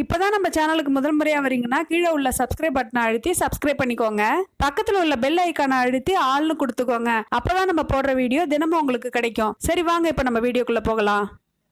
இப்போ தான் நம்ம சேனலுக்கு முதல் முறையாக வரீங்கன்னா கீழே உள்ள சப்ஸ்கிரைப் பட்டனை அழுத்தி சப்ஸ்கிரைப் பண்ணிக்கோங்க. பக்கத்தில் உள்ள பெல் ஐக்கானை அழுத்தி ஆள்னு கொடுத்துக்கோங்க. அப்பதான் நம்ம போடுற வீடியோ தினமும் உங்களுக்கு கிடைக்கும். சரி வாங்க இப்போ நம்ம வீடியோக்குள்ளே போகலாம்.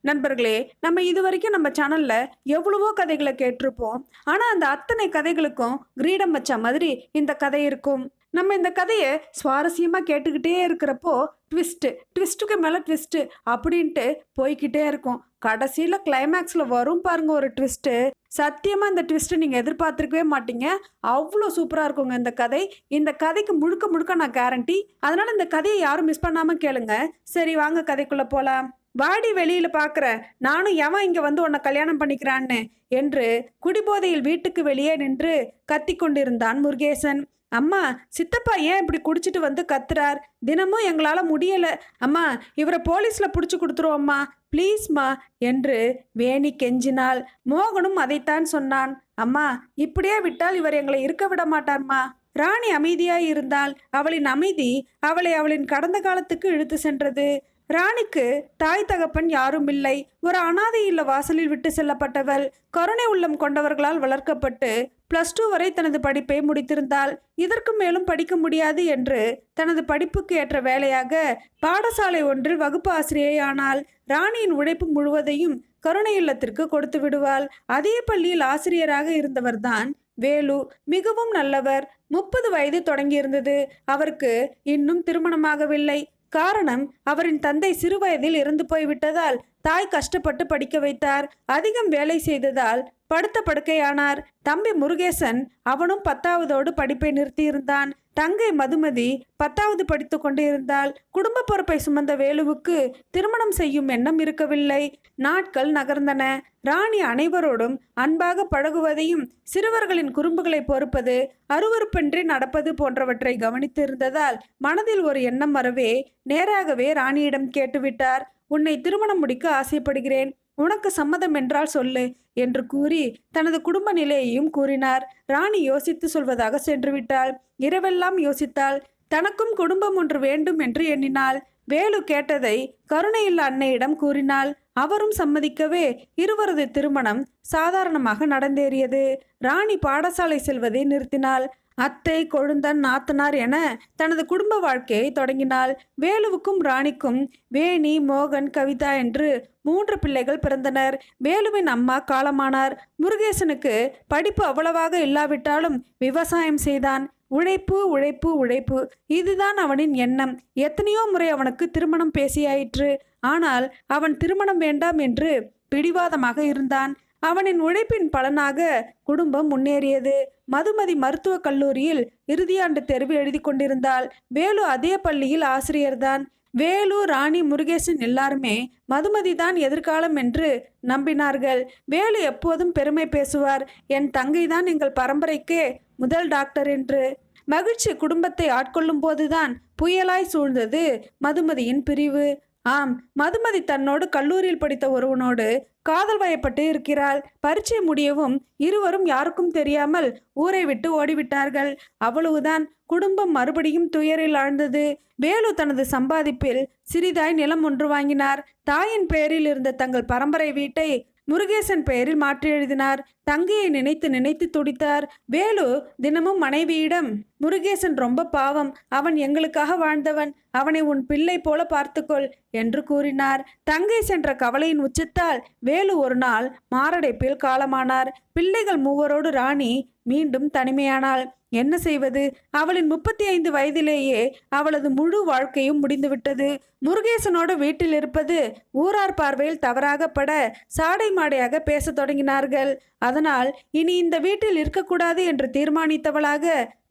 நண்பர்களே நம்ம இது வரைக்கும் நம்ம சேனலில் எவ்வளவோ கதைகளை கேட்டிருப்போம். ஆனால் அந்த அத்தனை கதைகளுக்கும் கிரீடம் வச்ச மாதிரி இந்த கதை இருக்கும். நம்ம இந்த கதையை சுவாரஸ்யமாக கேட்டுக்கிட்டே இருக்கிறப்போ ட்விஸ்ட்டு ட்விஸ்ட்டுக்கு மேலே ட்விஸ்ட்டு அப்படின்ட்டு போய்க்கிட்டே இருக்கும். கடைசியில் கிளைமேக்ஸில் வரும் பாருங்க ஒரு ட்விஸ்ட்டு சத்தியமாக இந்த ட்விஸ்ட்டை நீங்கள் எதிர்பார்த்துருக்கவே மாட்டீங்க. அவ்வளோ சூப்பராக இருக்குங்க இந்த கதை. இந்த கதைக்கு முழுக்க முழுக்க நான் கேரண்டி அதனால் இந்த கதையை யாரும் மிஸ் பண்ணாமல் கேளுங்க. சரி வாங்க கதைக்குள்ளே போகலாம் வாடி வெளியில் பார்க்குற நானும் எவன் இங்கே வந்து உன்னை கல்யாணம் பண்ணிக்கிறான்னு என்று குடிபோதையில் வீட்டுக்கு வெளியே நின்று கத்தி கொண்டிருந்தான் முருகேசன். அம்மா சித்தப்பா ஏன் இப்படி குடிச்சிட்டு வந்து கத்துறார்? தினமும் எங்களால் முடியலை. அம்மா இவரை போலீஸில் பிடிச்சி கொடுத்துருவோம்மா ப்ளீஸ்மா என்று வேணி கெஞ்சினாள். மோகனும் அதைத்தான் சொன்னான். அம்மா இப்படியே விட்டால் இவர் எங்களை இருக்க விட மாட்டார்மா? ராணி அமைதியாய் இருந்தால் அவளின் அமைதி அவளை அவளின் கடந்த காலத்துக்கு இழுத்து சென்றது. ராணிக்கு தாய் தகப்பன் யாரும் இல்லை ஒரு அனாதை இல்ல வாசலில் விட்டு செல்லப்பட்டவள் கருணை உள்ளம் கொண்டவர்களால் வளர்க்கப்பட்டு பிளஸ் டூ வரை தனது படிப்பை முடித்திருந்தாள். இதற்கு மேலும் படிக்க முடியாது என்று தனது படிப்புக்கு ஏற்ற வேலையாக பாடசாலை ஒன்றில் வகுப்பு ஆசிரியை ஆனால் ராணியின் உழைப்பு முழுவதையும் கருணை இல்லத்திற்கு கொடுத்து விடுவாள். அதே பள்ளியில் ஆசிரியராக இருந்தவர்தான் வேலு. மிகவும் நல்லவர். முப்பது வயது தொடங்கியிருந்தது. அவருக்கு இன்னும் திருமணமாகவில்லை. காரணம் அவரின் தந்தை சிறுவயதில் இறந்து போய்விட்டதால் தாய் கஷ்டப்பட்டு படிக்க வைத்தார். அதிகம் வேலை செய்ததால் படுத்த படுக்கையானார். தம்பி முருகேசன் அவனும் பத்தாவதோடு படிப்பை நிறுத்தியிருந்தான். தங்கை மதுமதி பத்தாவது படித்து கொண்டிருந்தால் குடும்ப பொறுப்பை சுமந்த வேலுவுக்கு திருமணம் செய்யும் எண்ணம் இருக்கவில்லை. நாட்கள் நகர்ந்தன. ராணி அனைவரோடும் அன்பாக பழகுவதையும் சிறுவர்களின் குறும்புகளை பொறுப்பது அருவருப்பின்றி நடப்பது போன்றவற்றை கவனித்திருந்ததால் மனதில் ஒரு எண்ணம் வரவே நேராகவே ராணியிடம் கேட்டுவிட்டார். உன்னை திருமணம் முடிக்க ஆசைப்படுகிறேன். உனக்கு சம்மதம் என்றால் சொல்லு என்று கூறி தனது குடும்ப நிலையையும் கூறினார். ராணி யோசித்து சொல்வதாக சென்று விட்டாள் இரவெல்லாம் யோசித்தாள். தனக்கும் குடும்பம் ஒன்று வேண்டும் என்று எண்ணினாள். வேலு கேட்டதை கருணையில் அன்னையிடம் கூறினாள். அவரும் சம்மதிக்கவே இருவரது திருமணம் சாதாரணமாக நடந்தேறியது. ராணி பாடசாலை செல்வதை நிறுத்தினாள். அத்தை கொழுந்தன் நாத்தனார் என தனது குடும்ப வாழ்க்கையை தொடங்கினாள். வேலுவுக்கும் ராணிக்கும் வேணி மோகன் கவிதா என்று மூன்று பிள்ளைகள் பிறந்தனர். வேலுவின் அம்மா காலமானார். முருகேசனுக்கு படிப்பு அவ்வளவாக இல்லாவிட்டாலும் விவசாயம் செய்தான். உழைப்பு உழைப்பு உழைப்பு. இதுதான் அவனின் எண்ணம். எத்தனையோ முறை அவனுக்கு திருமணம் பேசியாயிற்று. ஆனால் அவன் திருமணம் வேண்டாம் என்று பிடிவாதமாக இருந்தான். அவனின் உழைப்பின் பலனாக குடும்பம் முன்னேறியது. மதுமதி மருத்துவக் கல்லூரியில் இறுதியாண்டு தேர்வு எழுதி கொண்டிருந்தாள். வேலு அதே பள்ளியில் ஆசிரியர்தான். வேலு ராணி முருகேசன் எல்லாருமே மதுமதி தான் எதிர்காலம் என்று நம்பினார்கள். வேலு எப்போதும் பெருமை பேசுவார். என் தங்கை தான் எங்கள் பரம்பரைக்கே முதல் டாக்டர் என்று மகிழ்ச்சி குடும்பத்தை ஆட்கொள்ளும் போதுதான் புயலாய் சூழ்ந்தது மதுமதியின் பிரிவு. ஆம் மதுமதி தன்னோடு கல்லூரியில் படித்த ஒருவனோடு காதல் வயப்பட்டு இருக்கிறாள். பரீட்சை முடியவும் இருவரும் யாருக்கும் தெரியாமல் ஊரை விட்டு ஓடிவிட்டார்கள். அவ்வளவுதான் குடும்பம் மறுபடியும் துயரில் ஆழ்ந்தது. வேலு தனது சம்பாதிப்பில் சிறிதாய் நிலம் ஒன்று வாங்கினார். தாயின் பெயரில் இருந்த தங்கள் பரம்பரை வீட்டை முருகேசன் பெயரில் மாற்றி எழுதினார். தங்கையை நினைத்து நினைத்து துடித்தார். வேலு தினமும் மனைவியிடம் முருகேசன் ரொம்ப பாவம். அவன் எங்களுக்காக வாழ்ந்தவன். அவனை உன் பிள்ளை போல பார்த்துக்கொள் என்று கூறினார். தங்கை சென்ற கவலையின் உச்சத்தால் வேலு ஒரு நாள் மாரடைப்பில் காலமானார். பிள்ளைகள் மூவரோடு ராணி மீண்டும் தனிமையானாள் என்ன செய்வது? அவளின் முப்பத்தி ஐந்து வயதிலேயே அவளது முழு வாழ்க்கையும் முடிந்துவிட்டது. முருகேசனோடு வீட்டில் இருப்பது ஊரார் பார்வையில் தவறாகப்பட சாடை மாடையாக பேசத் தொடங்கினார்கள். அதனால் இனி இந்த வீட்டில் இருக்கக்கூடாது என்று தீர்மானித்தவளாக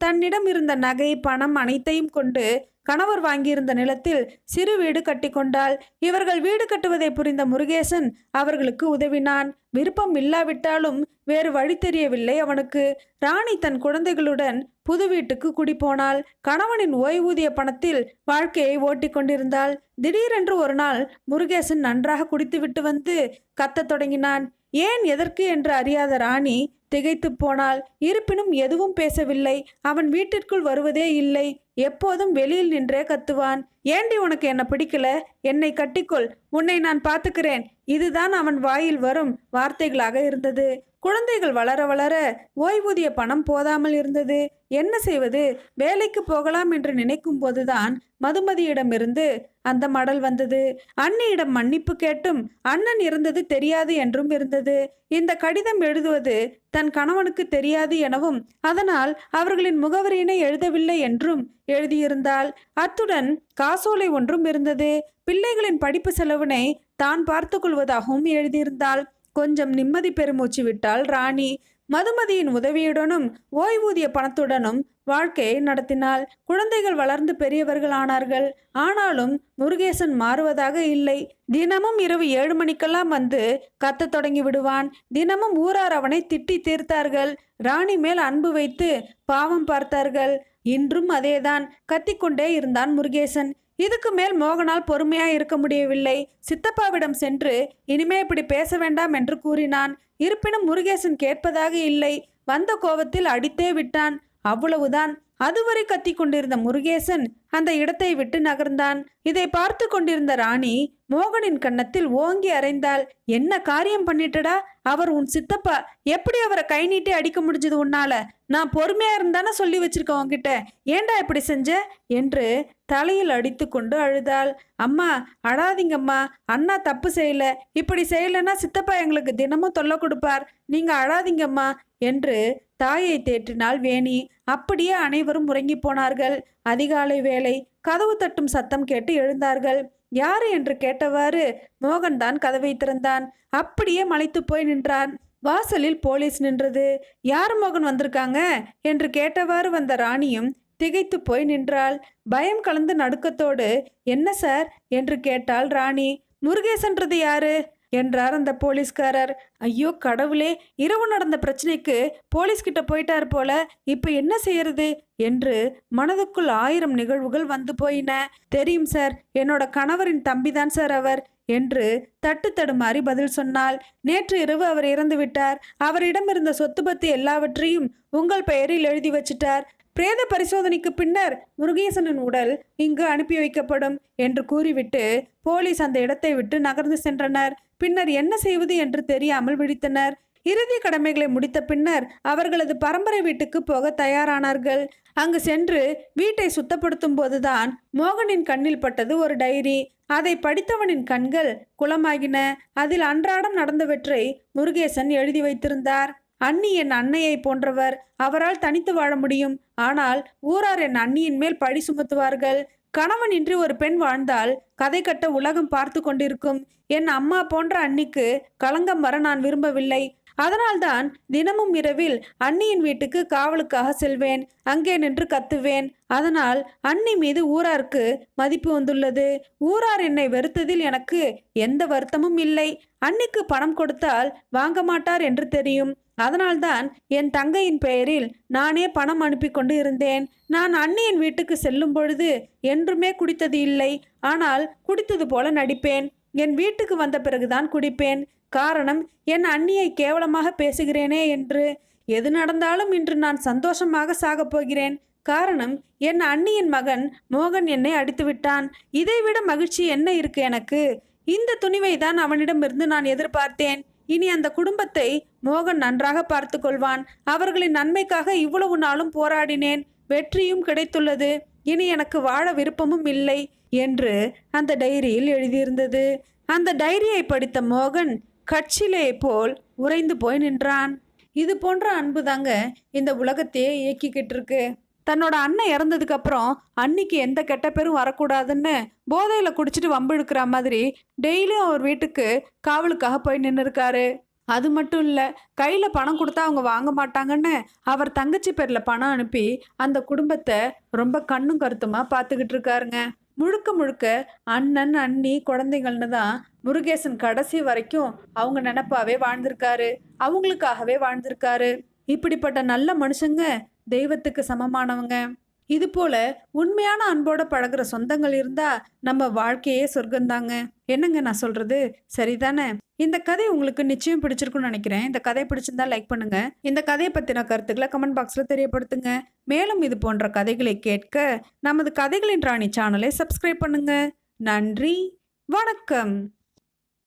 தன்னிடம் இருந்த நகை பணம் அனைத்தையும் கொண்டு கணவர் வாங்கியிருந்த நிலத்தில் சிறு வீடு கட்டிக்கொண்டால் இவர்கள் வீடு கட்டுவதை புரிந்த முருகேசன் அவர்களுக்கு உதவினான். விருப்பம் இல்லாவிட்டாலும் வேறு வழி தெரியவில்லை அவனுக்கு. ராணி தன் குழந்தைகளுடன் புது வீட்டுக்கு குடிபோனாள். கணவனின் ஓய்வூதிய பணத்தில் வாழ்க்கையை ஓட்டிக் கொண்டிருந்தாள். திடீரென்று ஒரு நாள் முருகேசன் நன்றாக குடித்துவிட்டு வந்து கத்தத் தொடங்கினான். ஏன் எதற்கு என்று அறியாத ராணி திகைத்து போனாள். இருப்பினும் எதுவும் பேசவில்லை. அவன் வீட்டிற்குள் வருவதே இல்லை. எப்போதும் வெளியில் நின்றே கத்துவான். ஏண்டி உனக்கு என்ன பிடிக்கல? என்னை கட்டிக்கொள். உன்னை நான் பார்த்துக்கிறேன். இதுதான் அவன் வாயில் வரும் வார்த்தைகளாக இருந்தது. குழந்தைகள் வளர வளர ஓய்வூதிய பணம் போதாமல் இருந்தது. என்ன செய்வது? வேலைக்கு போகலாம் என்று நினைக்கும் போதுதான் மதுமதியிடமிருந்து அந்த மடல் வந்தது. அண்ணியிடம் மன்னிப்பு கேட்டும் அண்ணன் இருந்தது தெரியாது என்றும் இருந்தது. இந்த கடிதம் எழுதுவது தன் கணவனுக்கு தெரியாது எனவும் அதனால் அவர்களின் முகவரியினை எழுதவில்லை என்றும் எழுதியிருந்தாள். அத்துடன் காசோலை ஒன்றும் இருந்தது. பிள்ளைகளின் படிப்பு செலவினை தான் பார்த்து கொள்வதாகவும் எழுதியிருந்தாள். கொஞ்சம் நிம்மதி பெருமூச்சு விட்டால் ராணி மதுமதியின் உதவியுடனும் ஓய்வூதிய பணத்துடனும் வாழ்க்கையை நடத்தினாள். குழந்தைகள் வளர்ந்து பெரியவர்கள் ஆனார்கள் ஆனாலும் முருகேசன் மாறுவதாக இல்லை. தினமும் இரவு ஏழு மணிக்கெல்லாம் வந்து கத்தத் தொடங்கி விடுவான். தினமும் ஊரார் அவனை திட்டி தீர்த்தார்கள். ராணி மேல் அன்பு வைத்து பாவம் பார்த்தார்கள். இன்றும் அதேதான். கத்திக்கொண்டே இருந்தான் முருகேசன். இதுக்கு மேல் மோகனால் பொறுமையாக இருக்க முடியவில்லை. சித்தப்பாவிடம் சென்று இனிமே இப்படி பேச வேண்டாம் என்று கூறினான். இருப்பினும் முருகேசன் கேட்பதாக இல்லை. வந்த கோபத்தில் அடித்தே விட்டான். அவ்வளவுதான். அதுவரை கத்தி கொண்டிருந்த முருகேசன் அந்த இடத்தை விட்டு நகர்ந்தான். இதை பார்த்து கொண்டிருந்த ராணி மோகனின் கன்னத்தில் ஓங்கி அறைந்தாள் என்ன காரியம் பண்ணிட்டடா? அவர் உன் சித்தப்பா. எப்படி அவரை கை நீட்டி அடிக்க முடிஞ்சது உன்னால? நான் பொறுமையா இருந்தானே சொல்லி வச்சிருக்கேன் உன்கிட்ட. ஏன்டா இப்படி செஞ்ச? என்று தலையில் அடித்து கொண்டு அழுதாள். அம்மா அழாதீங்கம்மா. அண்ணா தப்பு செய்யல. இப்படி செய்யலைன்னா சித்தப்பா எங்களுக்கு தினமும் தொல்லை கொடுப்பார். நீங்க அழாதீங்கம்மா என்று தாயை தேற்றினாள் வேணி. அப்படியே அனைவரும் உறங்கி போனார்கள். அதிகாலை வேலை வேளை கதவு தட்டும் சத்தம் கேட்டு எழுந்தார்கள். யாரு? என்று கேட்டவாறு மோகன் தான் கதவை திறந்தான். அப்படியே மலைத்து போய் நின்றான். வாசலில் போலீஸ் நின்றது. யார் மோகன் வந்திருக்காங்க? என்று கேட்டவாறு வந்த ராணியும் திகைத்து போய் நின்றாள். பயம் கலந்து நடுக்கத்தோடு என்ன சார்? என்று கேட்டாள் ராணி. முருகேசன்றது யாரு? என்றார் அந்த போலீஸ்காரர். ஐயோ கடவுளே இரவு நடந்த பிரச்சனைக்கு போலீஸ்கிட்ட போயிட்டார் போல இப்போ என்ன செய்யறது? என்று மனதுக்குள் ஆயிரம் நிகழ்வுகள் வந்து போயின. தெரியும் சார் என்னோட கணவரின் தம்பிதான் சார் அவர் என்று தட்டு தடுமாறி பதில் சொன்னால் நேற்று இரவு அவர் இறந்து விட்டார். அவரிடம் இருந்த சொத்து பத்து எல்லாவற்றையும் உங்கள் பெயரில் எழுதி வச்சிட்டார். பிரேத பரிசோதனைக்கு பின்னர் முருகேசனின் உடல் இங்கு அனுப்பி வைக்கப்படும் என்று கூறிவிட்டு போலீஸ் அந்த இடத்தை விட்டு நகர்ந்து சென்றனர். பின்னர் என்ன செய்வது என்று தெரியாமல் விழித்தனர். இறுதி கடமைகளை முடித்த பின்னர் அவர்களது பரம்பரை வீட்டுக்கு போக தயாரானார்கள். அங்கு சென்று வீட்டை சுத்தப்படுத்தும் போதுதான் மோகனின் கண்ணில் பட்டது ஒரு டைரி. அதை படித்தவனின் கண்கள் குளமாகின. அதில் அன்றாடம் நடந்தவற்றை முருகேசன் எழுதி வைத்திருந்தார். அண்ணி என் அன்னையை போன்றவர் அவரால் தனித்து வாழ முடியும். ஆனால் ஊரார் என் அண்ணியின் மேல் பழி சுமத்துவார்கள். கணவன் இன்றி ஒரு பெண் வாழ்ந்தால் கதை கட்ட உலகம் பார்த்து கொண்டிருக்கும். என் அம்மா போன்ற அன்னிக்கு களங்கம் வர நான் விரும்பவில்லை. அதனால்தான் தினமும் இரவில் அண்ணியின் வீட்டுக்கு காவலுக்காக செல்வேன். அங்கே நின்று கத்துவேன். அதனால் அன்னி மீது ஊராருக்கு மதிப்பு வந்துள்ளது. ஊரார் என்னை வெறுத்ததில் எனக்கு எந்த வருத்தமும் இல்லை. அன்னிக்கு பணம் கொடுத்தால் வாங்க மாட்டார் என்று தெரியும். அதனால்தான் என் தங்கையின் பெயரில் நானே பணம் அனுப்பி கொண்டு இருந்தேன். நான் அண்ணியின் வீட்டுக்கு செல்லும் பொழுது என்றுமே குடித்தது இல்லை. ஆனால் குடித்தது போல நடிப்பேன். என் வீட்டுக்கு வந்த பிறகுதான் குடிப்பேன். காரணம் என் அண்ணியை கேவலமாக பேசுகிறேனே என்று. எது நடந்தாலும் இன்று நான் சந்தோஷமாக சாகப் போகிறேன். காரணம் என் அண்ணியின் மகன் மோகன் என்னை அடித்து விட்டான். இதைவிட மகிழ்ச்சி என்ன இருக்கு எனக்கு? இந்த துணிவை தான் அவனிடமிருந்து நான் எதிர்பார்த்தேன். இனி அந்த குடும்பத்தை மோகன் நன்றாக பார்த்து கொள்வான் அவர்களின் நன்மைக்காக இவ்வளவு நாளும் போராடினேன். வெற்றியும் கிடைத்துள்ளது. இனி எனக்கு வாழ விருப்பமும் இல்லை என்று அந்த டைரியில் எழுதியிருந்தது. அந்த டைரியை படித்த மோகன் கட்சிலே போல் உறைந்து போய் நின்றான். இது போன்ற அன்பு தாங்க இந்த உலகத்தையே இயக்கிக்கிட்டு இருக்கு தன்னோட அண்ணன் இறந்ததுக்கு அப்புறம் அன்னைக்கு எந்த கெட்ட பேரும் வரக்கூடாதுன்னு போதையில குடிச்சிட்டு வம்பு இழுக்கிற மாதிரி டெய்லியும் அவர் வீட்டுக்கு காவலுக்காக போய் நின்று இருக்காரு அது மட்டும் இல்லை கையில் பணம் கொடுத்தா அவங்க வாங்க மாட்டாங்கன்னு அவர் தங்கச்சி பேரில் பணம் அனுப்பி அந்த குடும்பத்தை ரொம்ப கண்ணும் கருத்துமாக பார்த்துக்கிட்டு இருக்காருங்க. முழுக்க முழுக்க அண்ணன் அண்ணி குழந்தைங்கள்னு தான் முருகேசன் கடைசி வரைக்கும் அவங்க நினப்பாவே வாழ்ந்திருக்காரு. அவங்களுக்காகவே வாழ்ந்திருக்காரு. இப்படிப்பட்ட நல்ல மனுஷங்க தெய்வத்துக்கு சமமானவங்க. இது போல உண்மையான அன்போட பழகுற சொந்தங்கள் இருந்தா நம்ம வாழ்க்கையே சொர்க்கம்தாங்க. என்னங்க நான் சொல்றது? சரிதானே? இந்த கதை உங்களுக்கு நிச்சயம் பிடிச்சிருக்குன்னு நினைக்கிறேன். இந்த கதை பிடிச்சிருந்தா லைக் பண்ணுங்க. இந்த கதையை பத்தின கருத்துக்களை கமெண்ட் பாக்ஸ்ல தெரியப்படுத்துங்க. மேலும் இது போன்ற கதைகளை கேட்க நமது கதைகளின் ராணி சேனலை சப்ஸ்கிரைப் பண்ணுங்க. நன்றி. வணக்கம்.